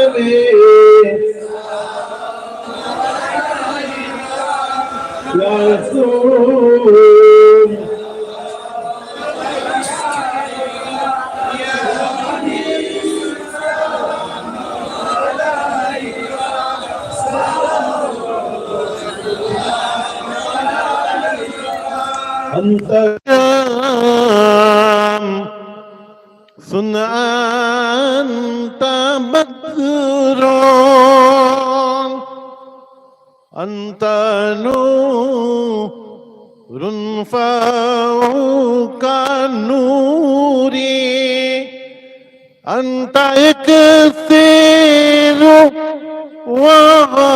نبی یا رسول انت Whoa!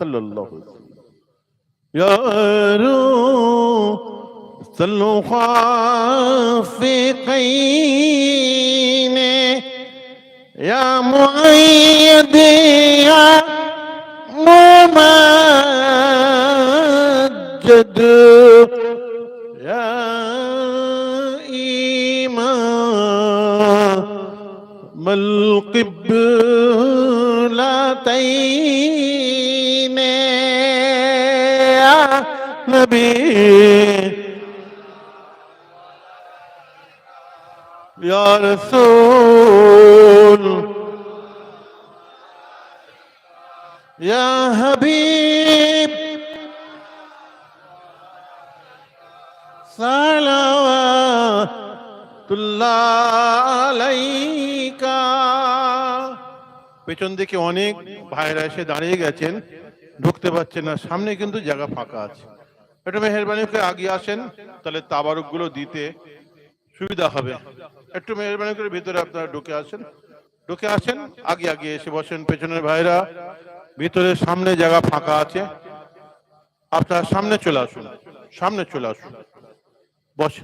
صلى الله عليه وسلم. يا رو صلوا خافقين يا مؤيد يا ممجد. يا إمام القبلة. نبي يا رسول يا حبيب صلوات الله عليك পেছন দিকে অনেক ভাইরা এসে দাঁড়িয়ে গেছেন ঢুকতে পারছেন না সামনে কিন্তু জায়গা ফাঁকা আছে একটু মেহরবানি করে আগে আসেন, তাহলে তাবারকগুলো দিতে সুবিধা হবে। একটু মেহরবানি করে ভিতরে আপনারা ঢুকে আসেন। ঢুকে আসেন, আগে আগে এসে বসেন। পেছনের ভাইরা ভিতরে সামনে জায়গা ফাঁকা আছে। আপনার সামনে চলে আসুন, সামনে চলে আসুন। বসে।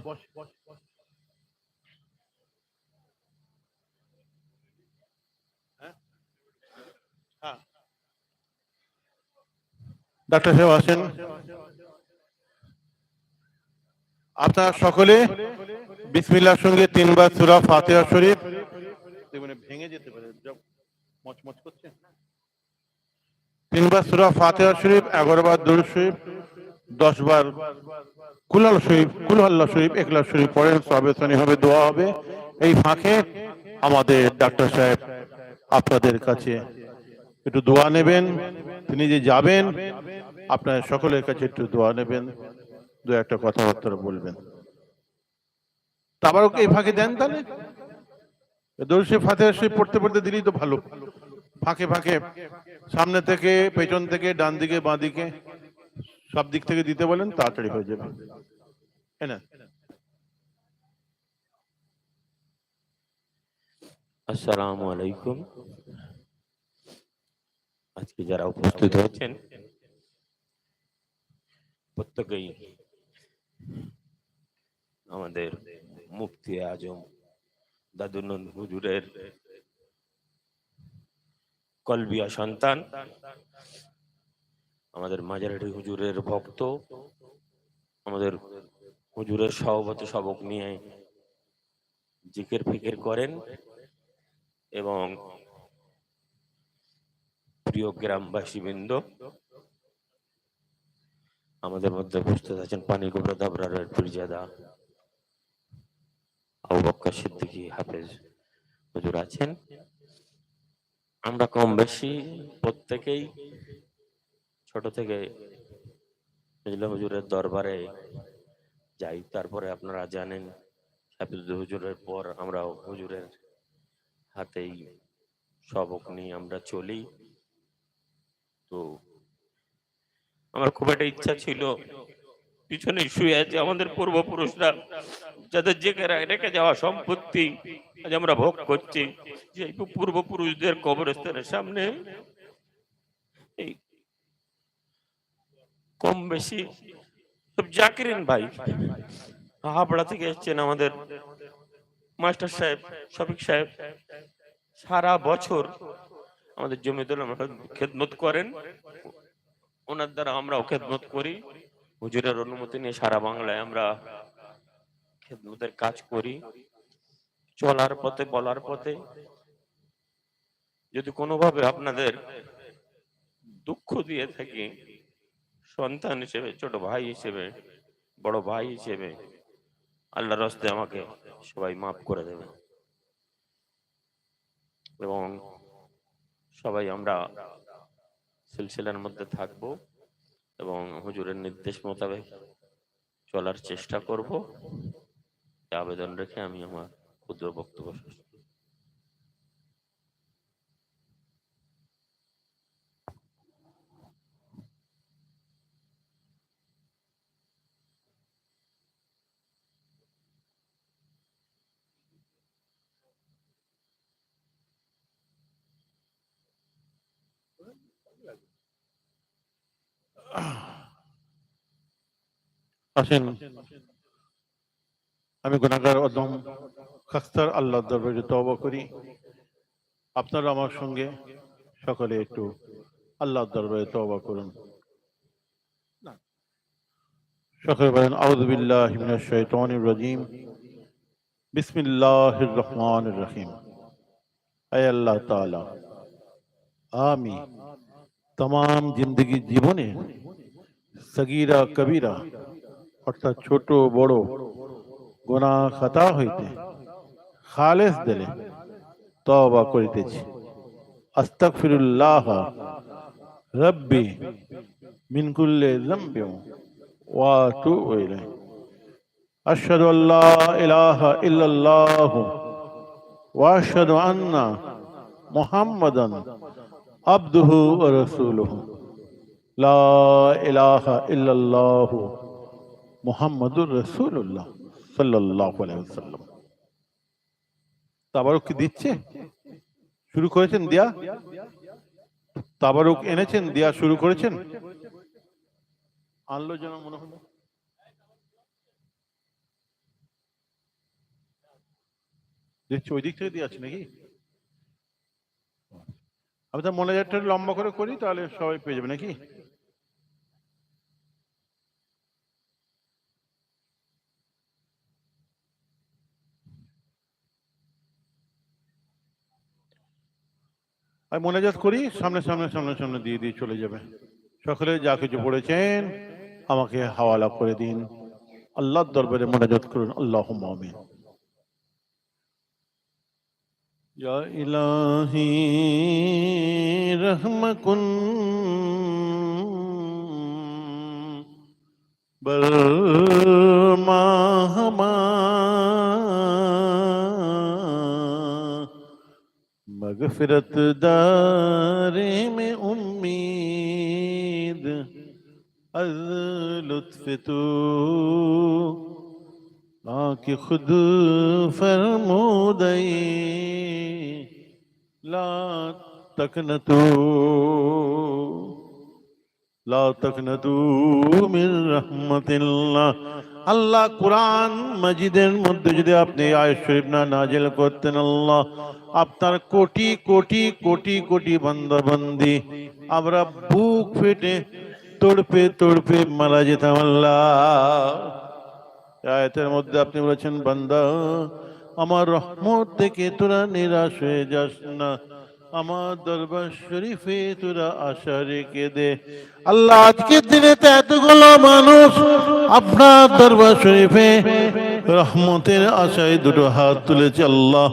ডাক্তার সাহেব আসেন। আপনার সকলে বিসমিল্লাহর সঙ্গে তিনবার সূরা ফাতিহা শরীফ। ভেঙে যেতে পারে মচমচ করছে। তিনবার সূরা ফাতিহা শরীফ এগারো বার দরুদ শরীফ দশ বার কুলাল শরীফ কুলহাল্লা শরীফ একলা শরীফ পড়েন সবেসানি হবে দোয়া হবে। এই ফাঁকে আমাদের ডাক্তার সাহেব আপনাদের কাছে একটু দোয়া নেবেন। তিনি যে যাবেন আপনার সকলের কাছে একটু দোয়া নেবেন। দু একটা কথাবার্তা বলবেন। তারপর এই ফাঁকে দেন তাহলে? দর্শী ফাতে শরীফ পড়তে পড়তে দিলেই তো ভালো। ফাঁকে ফাঁকে সামনে থেকে পেছন থেকে ডান দিকে বাঁ দিকে সব দিক থেকে দিতে বলেন তাড়াতাড়ি হয়ে যাবে। হ্যাঁ না। আসসালামু আলাইকুম। আজকে যারা উপস্থিত হয়েছেন প্রত্যেকেই আমাদের মুফতি আজম দাদুনন্দ হুজুরের কলবিয়া সন্তান, আমাদের মাজারের হুজুরের ভক্ত, আমাদের হুজুরের সহবত সবক নিয়ে জিকের ফিকের করেন এবং প্রিয় গ্রামবাসী বৃন্দ আমাদের মধ্যে উপস্থিত আছেন পানিকুমড়া দাবরারের পীরজাদা। সিদ্দিকী হাফেজ হুজুর আছেন। আমরা কম বেশি প্রত্যেকেই ছোট থেকে হুজুরের দরবারে যাই। তারপরে আপনারা জানেন হুজুরের পর আমরা হুজুরের হাতেই সবক নিয়ে আমরা চলি। তো আমার খুব একটা ইচ্ছা ছিল পিছনে শুয়ে আছে আমাদের পূর্বপুরুষরা। যাদের যে রেখে যাওয়া সম্পত্তি আজ আমরা ভোগ করছি। যে পূর্বপুরুষদের কবরস্থানের সামনে এই কম বেশি জাকিরিন ভাই, হাবড়া থেকে এসছেন আমাদের মাস্টার সাহেব, শফিক সাহেব। সারা বছর আমাদের জমিদুল খেদমত করেন। ওনার দ্বারা আমরাও খেদমত করি। হুজুরের অনুমতি নিয়ে সারা বাংলায় আমরা খেদমতের কাজ করি, চলার পথে, বলার পথে। যদি কোনোভাবে আপনাদের দুঃখ দিয়ে থাকি, সন্তান হিসেবে, ছোট ভাই হিসেবে, বড় ভাই হিসেবে, আল্লাহর রাস্তে আমাকে সবাই মাফ করে দেবে। এবং সবাই আমরা সিলসিলার মধ্যে থাকব এবং হুজুরের নির্দেশ মোতাবেক চলার চেষ্টা করব। আবেদন রেখে আমি আমার ক্ষুদ্র বক্তব্য শেষ করছি। আসেন আমি গুণাগার অদম খাস্তার আল্লাহ দরবারে তবা করি। আপনারা আমার সঙ্গে সকলে একটু আল্লাহ দরবারে তবা করুন। সকলে বলেন আউদুবিল্লাহ শৈতানির রাজিম। বিসমিল্লাহ রহমান রহিম। আয় আল্লাহ তালা আমি তমাম জিন্দগি জীবনে সগিরা কবিরা, অর্থাৎ ছোট, বড় গোনা খাতা হইতে খালেস দিলে তওবা করিতেছি। আস্তাগফিরুল্লাহ রব্বি মিন কুল্লি যামবি ওয়া আতুবু ইলাইহি। আশহাদু আল্লা ইলাহা ইল্লাল্লাহ ওয়া আশহাদু আন্না মুহাম্মাদান আবদুহু ওয়া রাসূলুহু। লা ইলাহা ইল্লাল্লাহ মুহাম্মাদুর রাসূলুল্লাহ। সাল্লাল্লাহু আলাইহি ওয়াসাল্লাম। তাবারুক কি দিচ্ছে? শুরু করেছেন দিয়া? তাবারুক এনেছেন, দিয়া শুরু করেছেন? আনলো যেন মনে হলো দেখছি, ওই দিক থেকে দিয়ে আছে নাকি? আমি তো মনে যাত্রা লম্বা করে করি, তাহলে সবাই পেয়ে যাবে নাকি? আমি মোনাজাত করি সামনে সামনে সামনে সামনে দিয়ে দিয়ে চলে যাবে সকলে যা কিছু পড়েছেন আমাকে হাওয়ালা করে দিন আল্লাহর দরবারে মোনাজাত করুন আল্লাহ আমিন يا إلهي رحمكن برما مغفرت دارے میں امید از لطف تو آنکھ خود فرمودئی لا تکنتو আল্লাহ কোরআন মজিদের মধ্যে যদি আপনি আয়াত শরীফ না নাজিল করতেন আল্লাহ, আপনার কোটি কোটি কোটি কোটি বান্দাবন্দি, আমরা বুক ফেটে তড়পে তড়পে মারা যেতাম আল্লাহ। আয়াতের মধ্যে আপনি বলেছেন, বান্দা, আমার রহমত থেকে তোরা নিরাশ হয়ে যাস না। আমার দরবার শরীফে তোরা আশা রেখে দে। আল্লাহ, আজকের দিনে তো এতগুলো মানুষ আপনার দরবার শরীফে রহমতের আশায় দুটো হাত তুলেছে আল্লাহ।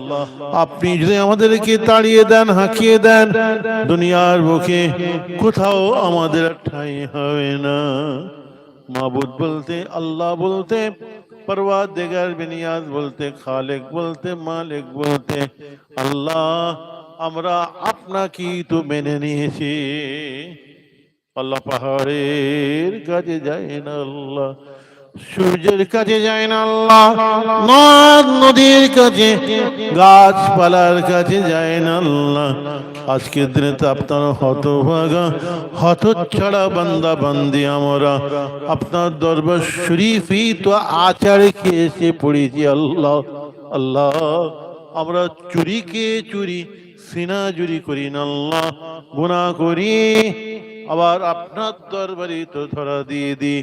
আপনি যদি আমাদেরকে তাড়িয়ে দেন, হাঁকিয়ে দেন, দুনিয়ার বুকে কোথাও আমাদের ঠাঁই হবে না। মাবুদ বলতে, আল্লাহ বলতে, পরওয়ারদিগার বিনিয়াজ বলতে, খালেক বলতে, মালিক বলতে, আল্লাহ আমরা আপনাকেই তো মেনে নিয়েছি। আল্লাহ পাহাড়ের কাছে যায় না আল্লাহ, সূর্যের কাছে যায় না আল্লাহ, নদ নদীর কাছে গাছপালার কাছে যায় না আল্লাহ। আজকের দিনে তো আপনার হতভাগা, হতচ্ছাড়া বান্দা বান্দি আমরা। আপনার দরবার শরীফই তো আচারে খেয়েছে পড়েছি আল্লাহ আল্লাহ। আমরা চুরিকে চুরি সিনা চুরি করি না আল্লাহ করি। আবার আপনার দরবারে তো ধরা দিয়ে দি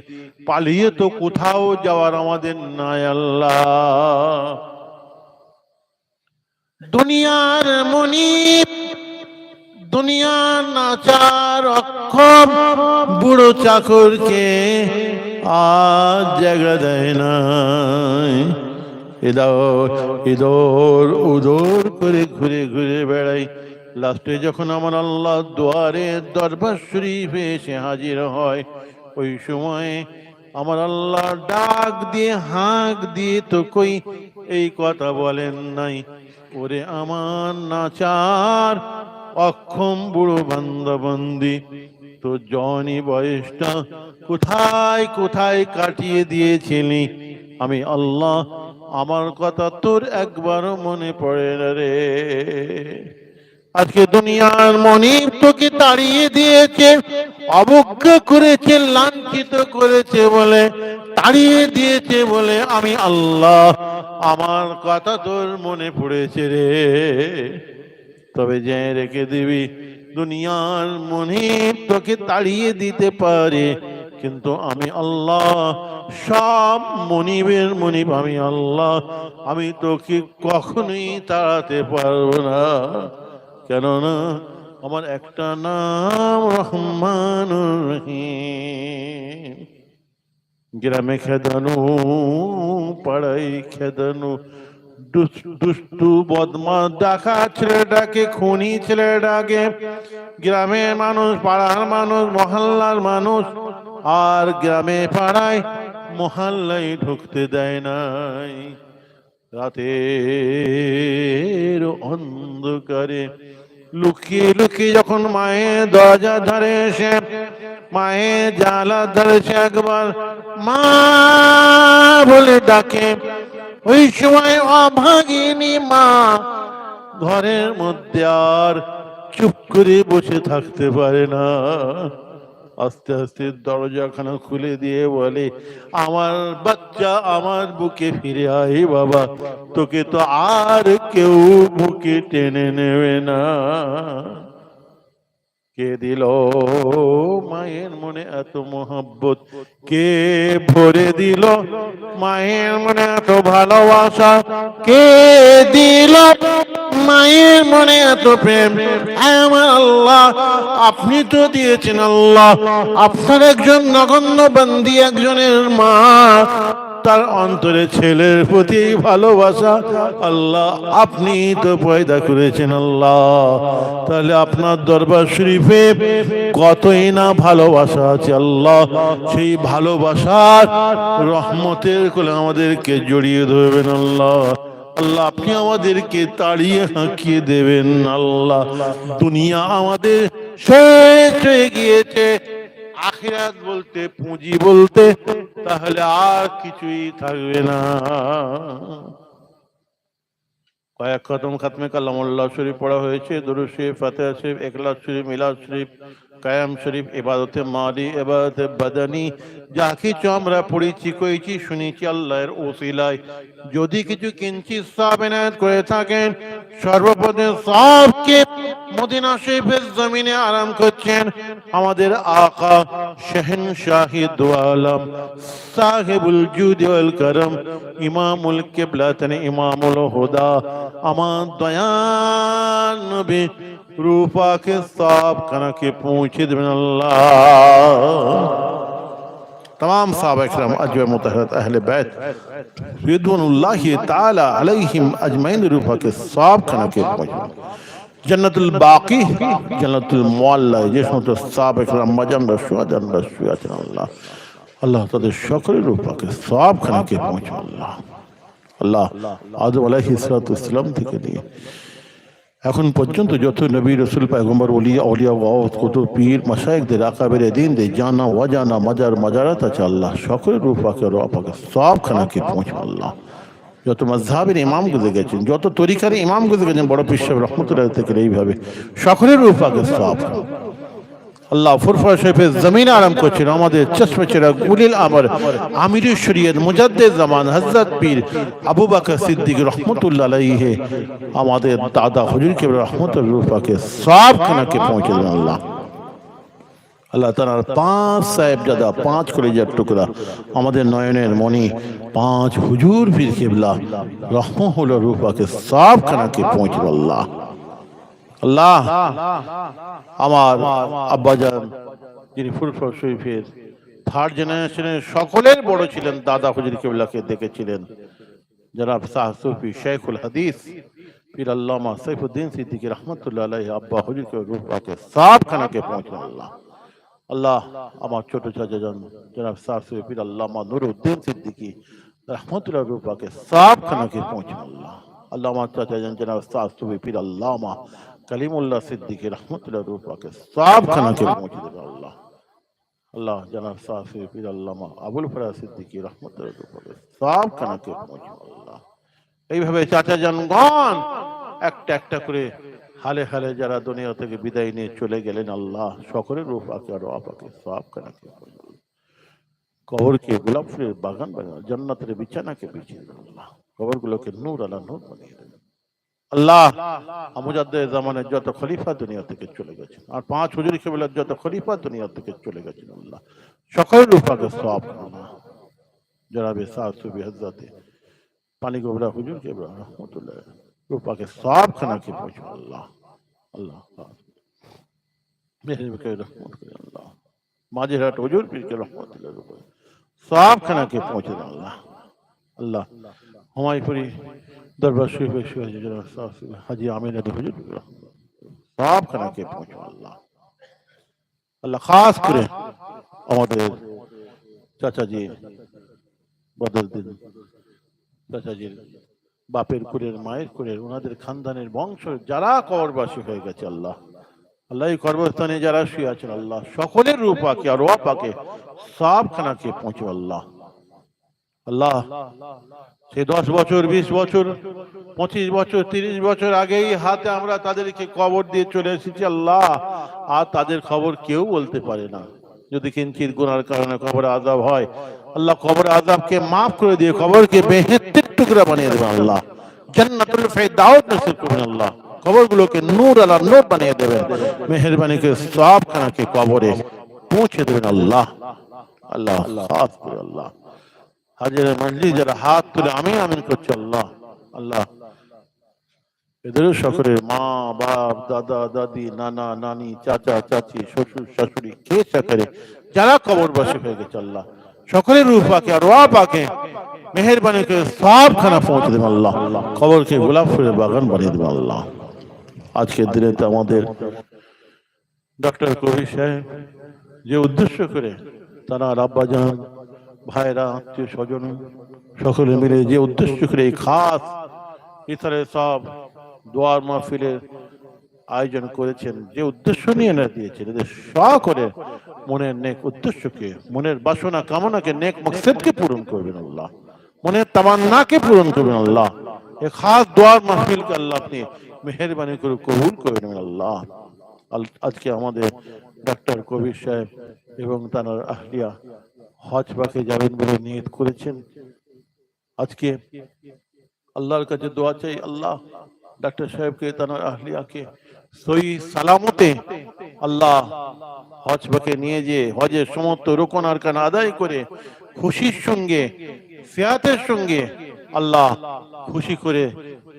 পালিয়ে তো কোথাও যাওয়ার আমাদের নাই আল্লাহ। দুনিয়ার মনিব, দুনিয়ার নাচার অক্ষম, বুড়ো চাকরকে আজ জায়গা দেয় নাই। ইদর ইদর, উদর করে ঘুরে ঘুরে বেড়াই। লাস্টে যখন আমার আল্লাহ দুয়ারে দরবার শরীফে এসে হাজির হয়, ওই সময়ে আমার আল্লাহ ডাক দিয়ে, হাঁক দিয়ে তো কই এই কথা বলেন নাই। ওরে আমার নাচার অক্ষম বুড়ো বান্দাবন্দি, তো জনি বয়সটা কোথায় কোথায় কাটিয়ে দিয়েছিলি? আমি আল্লাহ আমার কথা তোর একবারও মনে পড়ে না রে। আজকে দুনিয়ার মনিব তোকে তাড়িয়ে দিয়েছে, অবজ্ঞা করেছে, লাঞ্ছিত করেছে বলে, তাড়িয়ে দিয়েছে বলে আমি আল্লাহ আমার কথা তোর মনে পড়েছে রে। তবে যে রেখে দিবি, দুনিয়ার মনিব তোকে তাড়িয়ে দিতে পারে কিন্তু আমি আল্লাহ, সব মনিবের মনিব আমি আল্লাহ। আমি তোকে কখনোই তাড়াতে পারব না। কেননা আমার একটা নাম রহমান রহিম। গ্রামে খেদানো পাড়াই খেদানো। দুষ্টু বদমা ডাকা ছেলেটাকে খুনি ছেলেটাকে গ্রামের মানুষ, পাড়ার মানুষ, মহল্লার মানুষ আর গ্রামে পাড়ায় মহল্লায় ঢুকতে দেয় নাই। রাতের অন্ধকারে লুকিয়ে লুকিয়ে যখন মায়ের দরজা ধরে এসে মায়ের জালা ধরেছে একবার, মা বলে ডাকে, ওই সময় অভাগিনী মা ঘরের মধ্যে আর চুপ করে বসে থাকতে পারে না। আস্তে আস্তে দরজাখানা খুলে দিয়ে বলে, আমার বাচ্চা আমার বুকে ফিরে আয় বাবা, তোকে তো আর কেউ বুকে টেনে নেবে না। কে দিল? মায়ের মনে এত মোহাব্বত। কে ভরে দিল? মায়ের মনে এত ভালোবাসা। কে দিল? মায়ের মনে এত প্রেম। আমার আল্লাহ, আপনি তো দিয়েছেন আল্লাহ। আপনার একজন নগণ্য বান্দি একজনের মা। তার অন্তরে ছেলের প্রতি ভালোবাসা, আল্লাহ আপনি তো পয়দা করেছেন, আল্লাহ। তাহলে আপনার দরবার শরীফে কতই না ভালোবাসা আছে, আল্লাহ। সেই ভালোবাসার রহমতের কোলে আমাদেরকে জড়িয়ে ধরবেন, আল্লাহ। আল্লাহ, আপনি আমাদেরকে তাড়িয়ে হাঁকিয়ে দেবেন, আল্লাহ। দুনিয়া আমাদের শেষ হয়ে গিয়েছে। আখিরাত বলতে, পুঁজি বলতে, তাহলে আর কিছুই থাকবে না। কয়েক খতম খাতমে কালামুল্লাহ শরীফ পড়া হয়েছে, দরুদ শরীফ, ফাতেহা শরীফ একলাস শরীফ, মিলাদ শরীফ কায়াম শরীফ এবাদতে মালি এবাদতে বাদানি, যা কিছু আমরা পড়েছি, কইছি, শুনেছি আল্লাহর ওসিলায়। যদি কিছু কিঞ্চিত সব এনায়ত করে থাকেন। সর্বপ্রথমে সবকে মদিনা শরীফের জমিনে আরাম করছেন আমাদের আকা শহন শাহিদ আলম সাহেবুল জুদ ওয়াল করম, ইমামুল কিবলাতন ইমামুল হুদা। আমার দয়াল নবী रूपा के साहब कना के पूछे अल्लाह तमाम साहब इकराम अजव मुतहरत अहले बैत रिदवानुल्लाह ताला अलैहिम अजमैन रूपा के साहब कना के पूछे जन्नतुल बाकी जन्नतुल मुअल्ला যে সমস্ত সাহাব ইকরাম মাজান রাসূল আল্লাহ আল্লাহ তাদের সকলের রূপাকে সব খানাকে পৌঁছে আল্লাহ আল্লাহ আদম আলাইহিস ইসলাম থেকে নিয়ে এখন পর্যন্ত যত নবী রসুল, পায়গম্বর, ওলিয়া, অলিয়া ওয়াওত কত পীর মাসায়েকদের আকাবের দিন দে জানা ওয়াজানা মাজার, মাজারাত আছে আল্লাহ। সকলের রূপাকে রাকে সব খানাকে পৌঁছ আল্লাহ। যত মজহাবের ইমাম গুজে গেছেন যত তরিকার ইমাম গুজে গেছেন বড় পিসাব রহমতুল্লাহ থেকে এইভাবে সকলের রূপাকে সব আল্লাহ ফুরফা শরীফের জমিন আরাম করছেন আমাদের চশমে চেরা গুলিল আমর। আমির শরীয়ত মুজাদ্দে জামান হজরত পীর আবু বকর সিদ্দিক রহমতুল্লাহ আলাইহি, আমাদের দাদা হুজুর কে রহমতুল রূপাকে সব খানাকে পৌঁছে দেন আল্লাহ। আল্লাহ তালার পাঁচ সাহেব দাদা, পাঁচ কলেজার টুকরা, আমাদের নয়নের মণি, পাঁচ হুজুর পীর কেবলা রহমহুল রূপাকে সব খানাকে পৌঁছে দেন আল্লাহ। আল্লাহ, আমার আব্বাজান যিনি ফুরফর শরীফের থার্ড জেনারেশনের সকলের বড় ছিলেন, দাদা হুজুর কেবলাকে দেখেছিলেন। জনাব শাহ সুফি শেখুল হাদিস, পীর আল্লামা সৈফুদ্দিন সিদ্দিকী রহমতুল্লাহ আলাইহি, আব্বা হুজুর কে রূপাকে সব খানাকে পৌঁছে আল্লাহ। আল্লাহ, আমার ছোট চাচা যান জনাব শাহ সুফি পীর আল্লামা নুরুদ্দিন সিদ্দিকী রহমতুল্লাহ রূপাকে সব খানাকে পৌঁছে আল্লাহ। আমার চাচা যান জনাব শাহ সুফি পীর আল্লামা কালিমুল্লাহ সিদ্দিকী রহমতুল্লাহ রূপাকে সব খানাকে পৌঁছে দেবে আল্লাহ। আল্লাহ জনাব, সাফি পীর আল্লামা আবুল ফরা সিদ্দিকী রহমতুল্লাহ রূপাকে সব খানাকে পৌঁছে আল্লাহ। এইভাবে চাচা জনগণ, একটা একটা করে হালে হালে যারা দুনিয়া থেকে বিদায় নিয়ে চলে গেলেন, আল্লাহ সকলের রূপ রূপাকে আর আপাকে সব আল্লাহ। কবরকে গোলাপ ফুলের বাগান বানানো জান্নাতের বিছানাকে বিছিয়ে আল্লাহ। কবরগুলোকে নূর আলা নূর বানিয়ে আল্লাহ আমুজাদ্দের জামানের যত খলিফা দুনিয়া থেকে চলে গেছেন আর পাঁচ হুজুর কেবলার যত খলিফা দুনিয়া থেকে চলে গেছেন আল্লাহ। সকল রূপাকে সব জনাবে সাহ সুবি হজরতে পানি গোবরা হুজুর কেবলা রহমতুল্লাহ। রূপাকে সব খানাকে পৌঁছে আল্লাহ। আল্লাহ মেহরবাকে রহমত করে আল্লাহ। মাঝেরহাট হুজুর পীরকে রহমতুল্লাহ রূপাকে সব খানাকে পৌঁছে দেন আল্লাহ। আল্লাহ হুমায়ুপুরি দরবার আল্লাহ। খাস করে আমাদের চাচাজি বদরদিন বাপের কুলের, মায়ের কুলের ওনাদের খানদানের বংশ যারা কবরবাসী হয়ে গেছে, আল্লাহ। আল্লাহ এই কর্মস্থানে যারা শুয়ে আছেন, আল্লাহ, সকলের রূপাকে আর ওয়াপাকে সব খানাকে পৌঁছে, আল্লাহ। আল্লাহ। সে দশ বছর, বিশ বছর, পঁচিশ বছর, তিরিশ বছর আগেই হাতে আমরা তাদেরকে কবর দিয়ে চলে এসেছি, আল্লাহ। আর তাদের খবর কেউ বলতে পারে না। যদি কিঞ্চিত গুনার কারণে কবর আজাব হয়, আল্লাহ কবর আজাবকে মাফ করে দিয়ে কবরকে বেহেত্তের টুকরা বানিয়ে দেবেন, আল্লাহ। জান্নাতুল ফেরদাউস নসিব করবেন, আল্লাহ। কবরগুলোকে নূর আলা নূর বানিয়ে দেবেন। মেহেরবানি করে সব খানাকে কবরে পৌঁছে দেবেন, আল্লাহ। আল্লাহ করে, আল্লাহ। হাজির মঞ্জি যারা হাত তুলে আমি আমিন করছি আল্লাহ আল্লাহ। এদেরও সকলের মা, বাপ, দাদা, দাদি, নানা, নানি, চাচা, চাচি, শ্বশুর, শাশুড়ি, কে চাকারে যারা কবরবাসী হয়ে গেছে আল্লাহ। সকলের রূপাকে আর পাকে, মেহরবানি করে সব খানা পৌঁছে দেবেন আল্লাহ কবরকে গোলাপ ফুলের বাগান বানিয়ে দেবেন আল্লাহ। আজকের দিনে তো আমাদের ডক্টর কবির সাহেব যে উদ্দেশ্য করে তারা রাব্বাজান ভাইরা, আত্মীয় স্বজন, সকলে মিলে যে উদ্দেশ্য করে এই খাস ইতারে সব দোয়ার মাহফিলের আয়োজন করেছেন, যে উদ্দেশ্য নিয়ে এনে দিয়েছেন, এদের স করে মনের নেক উদ্দেশ্যকে, মনের বাসনা, কামনাকে, নেক মকসেদকে পূরণ করবেন আল্লাহ। মনের তামান্নাকে পূরণ করবেন আল্লাহ। এ খাস দোয়ার মাহফিলকে আল্লাহ আপনি মেহরবানি করে কবুল করে নেবেন আল্লাহ। আল- আজকে আমাদের ডাক্তার কবির সাহেব এবং তার আহলিয়া হজ পাকে যাবেন বলে নিয়ত করেছেন। আজকে আল্লাহর কাছে দোয়া চাই, আল্লাহ ডাক্তার সাহেবকে, তার আহলিয়াকে সই সালামতে আল্লাহ হজ পাকে নিয়ে যে হজের সমস্ত রোকন আরকান আদায় করে খুশির সঙ্গে, সিয়াতের সঙ্গে আল্লাহ খুশি করে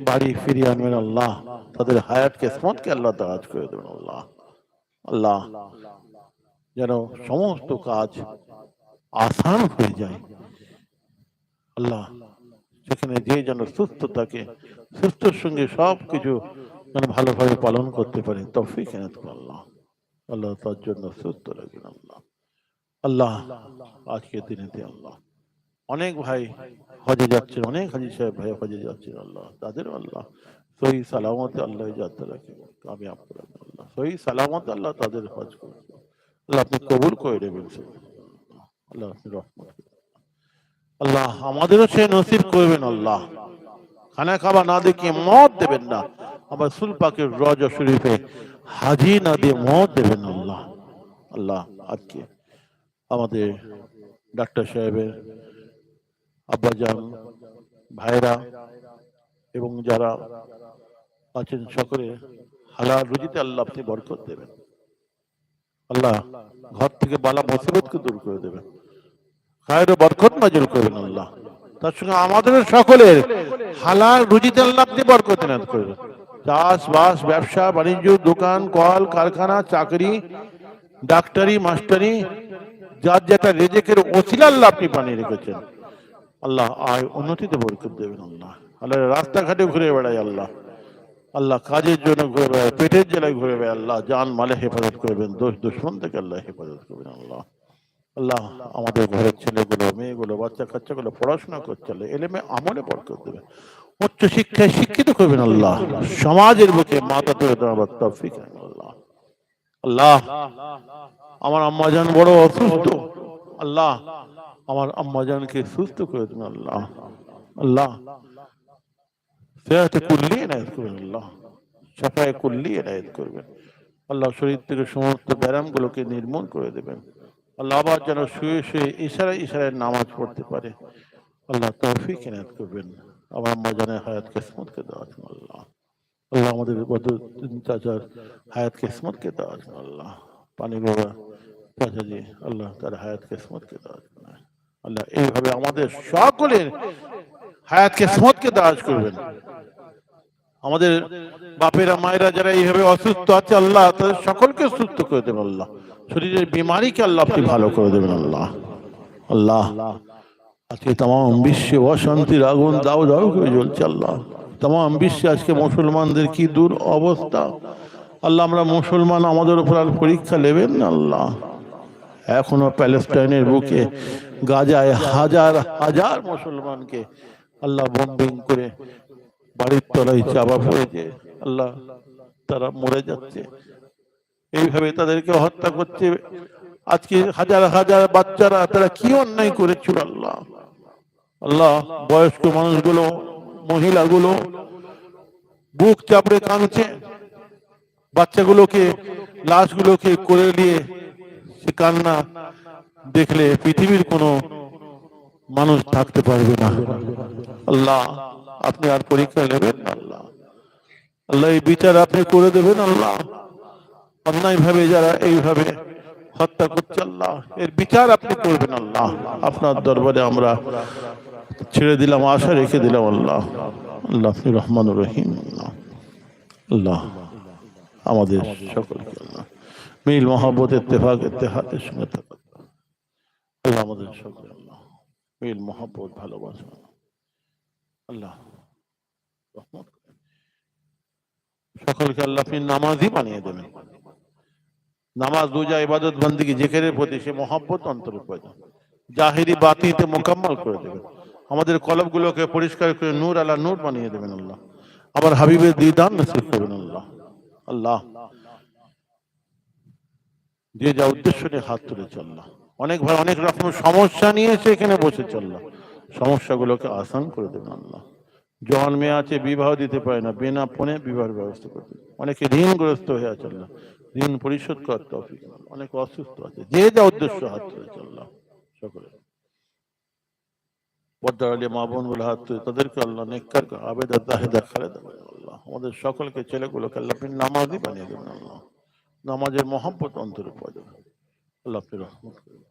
বাড়ি ফিরিয়ে আনবেন। আল্লাহ তাদের হায়াতকে স্মতকে আল্লাহ দারাজ করে দেবেন। আল্লাহ আল্লাহ যেন সমস্ত কাজ আসান হয়ে যায়। আল্লাহ সেখানে যে যেন সুস্থ থাকে, সুস্থর সঙ্গে সব কিছু যেন ভালোভাবে পালন করতে পারে, তফিক এনে আল্লাহ। আল্লাহ তার জন্য সুস্থ রাখেন আল্লাহ। আল্লাহ আজকের দিনেতে আল্লাহ। অনেক ভাই হজে যাচ্ছেন, অনেক হাজি সাহেব ভাই হজে যাচ্ছেন আল্লাহ তাদের আল্লাহ সহি সালামত আল্লাহ যাত্রা রাখে কামিয়াব করে দেন আল্লাহ। সহি সালামত আল্লাহ তাদের হজ করে দেন। আল্লাহ আপনি কবুল করে নেবেন। সে। আল্লাহ আমাদেরও সে নসিব করবেন, আল্লাহ। খানা খাবার না দেখিয়ে মত দেবেন না। আবার সুল পাকের রজ শরীফে হাজি না দিয়ে মত দেবেন, আল্লাহ। আল্লাহ আজকে আমাদের ডাক্তার সাহেবের, আব্বাজান ভাইরা এবং যারা আছেন সকলে হালাল রুজিতে আল্লাহ আপনি বরকত দেবেন। আল্লাহ ঘর থেকে বালা মুসিবতকে দূর করে দেবেন। খায়ের বরকত নাজিল করবেন আল্লাহ। তার সঙ্গে আমাদের সকলের হালাল রুজিতে আল্লাহ আপনি বরকত এনায়ত করবেন চাষবাস ব্যবসা, বাণিজ্য, দোকান, কল, কারখানা, চাকরি, ডাক্তারি, মাস্টারি, যার যেটা রেজেকের ওসিলা আল্লাহ আপনি বানিয়ে রেখেছেন। আল্লাহ আয় উন্নতিতে বরকত দেবেন আল্লাহ। আল্লাহ রাস্তাঘাটে ঘুরে বেড়াই আল্লাহ। আল্লাহ কাজের জন্য ঘুরে বেড়ায়, পেটের জেলায় ঘুরে বেড়ায় আল্লাহ। জান মালে হেফাজত করবেন, দোষ দুশ্মন থেকে আল্লাহ হেফাজত করবেন আল্লাহ। আল্লাহ আমাদের ঘরের ছেলেগুলো মেয়েগুলো বাচ্চা কাচ্চাগুলো পড়াশোনা করছে আল্লাহ এলেমে আমলে বরকত দেবেন উচ্চ শিক্ষায় শিক্ষিত করবেন আল্লাহ। সমাজের বুকে মাথা তুলে দেওয়ার তৌফিক আল্লাহ। আল্লাহ আমার আম্মাজান বড় অসুস্থ। আল্লাহ আমার আম্মাজানকে সুস্থ করে দিন আল্লাহ। আল্লাহ সেহাতে কুল্লি এনায়ত করবেন আল্লাহ। সাফায় কুল্লি এনায়ত করবেন। আল্লাহ শরীর থেকে সমস্ত ব্যায়ামগুলোকে নির্মূল করে দেবেন। আল্লাহ আবার যেন শুয়ে শুয়ে ইশারায় ইশারায় নামাজ পড়তে পারে। আল্লাহ তৌফিক এনায়ত করবেন। আমার আম্মাজানের হায়াত কিসমতকে দেওয়া আল্লাহ। আল্লাহ আমাদের চাচার হায়াত কিসমতকে দেওয়া আল্লাহ। পানি বাবা চাচাজি, আল্লাহ তার হায়াত কিসমতকে দেওয়া আল্লাহ। এইভাবে আমাদের সকলের হায়াত কিসমতকে দারাজ করবেন। আমাদের বাপেরা, মায়েরা যারা এইভাবে অসুস্থ আছে, আল্লাহ তাদের সকলকে সুস্থ করে দেবেন আল্লাহ। শরীরের বিমারিকে আল্লাহ আপনি ভালো করে দেবেন আল্লাহ। আল্লাহ, আজকে তাম বিশ্বে অশান্তির আগুন দাও দাও করে জ্বলছে আল্লাহ। তাম বিশ্বে আজকে মুসলমানদের কি দূর অবস্থা। আল্লাহ, আমরা মুসলমান আমাদের উপর আর পরীক্ষা নেবেন না আল্লাহ। এখনও প্যালেস্টাইনের বুকে, গাজায় হাজার হাজার মুসলমানকে আল্লাহ বম্বিং করে বাড়ির তলায় চাপা পড়েছে আল্লাহ তারা মরে যাচ্ছে। এইভাবে তাদেরকে হত্যা করছে। আজকে হাজার হাজার বাচ্চারা তারা কি অন্যায় করেছিল আল্লাহ? আল্লাহ বয়স্ক মানুষগুলো মহিলাগুলো বুক চাপড়ে কাঁদছে। বাচ্চাগুলোকে লাশগুলোকে করে নিয়ে সে কান্না দেখলে পৃথিবীর কোনো মানুষ থাকতে পারবে না। আল্লাহ আপনি আর পরীক্ষা নেবেন না। আল্লাহ আল্লাহ এই বিচার আপনি করে দেবেন আল্লাহ। অন্যায় ভাবে যারা এইভাবে হত্যা করছে আল্লাহ এর বিচার আপনি করবেন আল্লাহ। আপনার দরবারে আমরা ছেড়ে দিলাম আশা রেখে দিলাম আল্লাহ। আল্লাহ রহমান রহিম আল্লাহ। আল্লাহ আমাদের সকলকে আল্লাহ। মিল মহাব্বত ইত্তেফাক ইত্তেহাদের সঙ্গে থাকা আল্লাহ আমাদের সকল আল্লাহ। মিল মহাব্বত ভালোবাসা। আল্লাহ। রহমত করেন। সকলকে আল্লাহ আপনি নামাজই বানিয়ে দেবেন। নামাজ ইবাদত বন্দিকে জেকেরের প্রতি সে প্রয়োজন জাহিরি বাতিতে মোকাম্মল করে দেবেন। আমাদের কলবগুলোকে পরিষ্কার করে নূর আল্লাহ নূর বানিয়ে দেবেন আল্লাহ। আবার হাবিবের দিদান নসিব করবেন আল্লাহ। আল্লাহ, যে যা উদ্দেশ্য নিয়ে হাত তুলে চললাম অনেক ভাই অনেক রকম সমস্যা নিয়ে এখানে বসে চললাম সমস্যাগুলোকে আসান করে দেবেন আল্লাহ। জওয়ান মেয়ে আছে, বিবাহ দিতে পারে না, বিনা ফোনে বিবাহের ব্যবস্থা করে দেবেন অনেকে ঋণগ্রস্ত হয়ে আছে আল্লাহ। ঋণ পরিশোধ করতে অনেক অসুস্থ আছে। যে যা উদ্দেশ্য হাত তুলে চললাম সকলে। পর্দার আলী মা বোন বলে হাত তাদেরকে আল্লাহ নেককার আবেদা আল্লাহ। আমাদের সকলকে, ছেলেগুলোকে আল্লাহ আপনি নামাজই বানিয়ে দেবেন আল্লাহ। নামাজের মহব্বত অন্তরে পাওয়া যাবে। আল্লাহ আপনি রহমত করবেন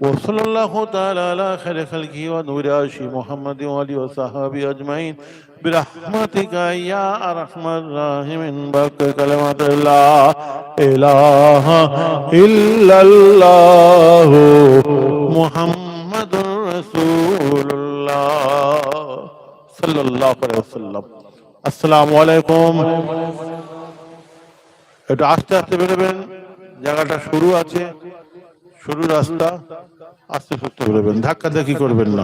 وصلى الله تعالى على خير خلقه ونور عرشه محمد وآله وصحبه أجمعين برحمتك يا أرحم الراحمين بك كلمة لا إله إلا الله محمد رسول الله صلى الله عليه وسلم السلام عليكم একটু আস্তে আস্তে বেরোবেন জায়গাটা শুরু আছে শুরু রাস্তা আস্তে সুস্থ করবেন ধাক্কা ধাক্কি করবেন না?